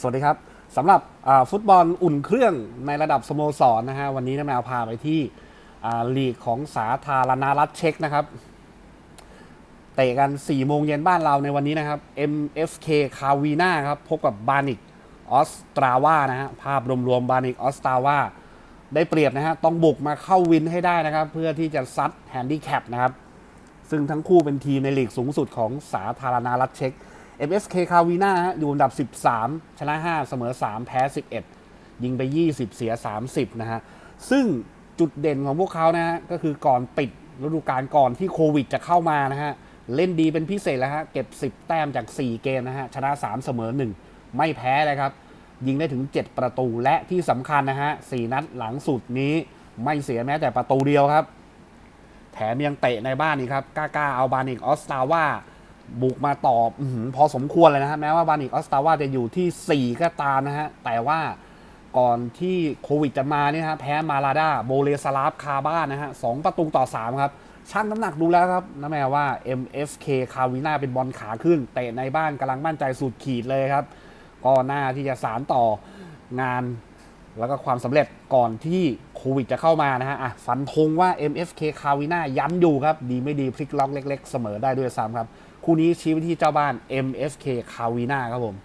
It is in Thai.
สวัสดีครับสำหรับฟุตบอลอุ่นเครื่องในระดับสโมสรนะฮะวันนี้น้าแมวพาไปที่ลีกของสาธารณรัฐเช็กนะครับ เตะกัน 4 โมงเย็นบ้านเราในวันนี้นะครับ MFK คาวีนาครับ พบกับบานิกออสตราวานะฮะภาพรวมๆบานิกออสตราวาได้เปรียบนะฮะต้องบุกมาเข้าวินให้ได้นะครับ เพื่อที่จะซัดแฮนดิแคปนะครับ ซึ่งทั้งคู่เป็นทีมในลีกสูงสุดของสาธารณรัฐเช็ก MFK คาวีนาฮะอยู่อันดับ 13 ชนะ 5 เสมอ 3 แพ้ 11 ยิงไป 20 เสีย 30 นะฮะ ซึ่งจุดเด่นของพวกเขานะฮะ ก็คือก่อนปิดฤดูกาลก่อนที่โควิดจะเข้ามานะฮะ เล่นดีเป็นพิเศษแล้วฮะ เก็บ 10 แต้มจาก 4 เกมนะฮะ ชนะ 3 เสมอ 1 ไม่แพ้เลยครับ ยิงได้ถึง 7 ประตูและที่สำคัญนะฮะ 4 นัดหลังสุดนี้ไม่เสียแม้แต่ประตูเดียวครับ แถมยังเตะในบ้านอีกครับกล้าเอาบานิกออสตาว่า บุกมาตอบอพอสมควรเลยนะฮะแม้ว่าบานิกออสตาว่าจะอยู่ที่ 4 ก็ตามนะฮะ แต่ว่าก่อนที่โควิดจะมาเนี่ยฮะแพ้มาลาดาโบเลสลาฟคาบ้านนะฮะสองประตูต่อ 3 ครับช่างน้ำหนักดูแล้วครับนะแม่ว่า MFK คาวิน่าเป็นบอลขาขึ้น เตะในบ้านกำลังมั่นใจสุดขีดเลยครับ ก็น่าที่จะสารต่องานแล้วก็ความสำเร็จก่อนที่โควิดจะเข้ามานะฮะอะฟันธงว่า MFK คาวิน่าย้ำอยู่ครับ ดีไม่ดีพลิกล็อกเล็ก ๆ เสมอได้ด้วยซ้ำครับ คู่นี้ชี้ไปที่เจ้าบ้าน MFK คาวีนาครับผม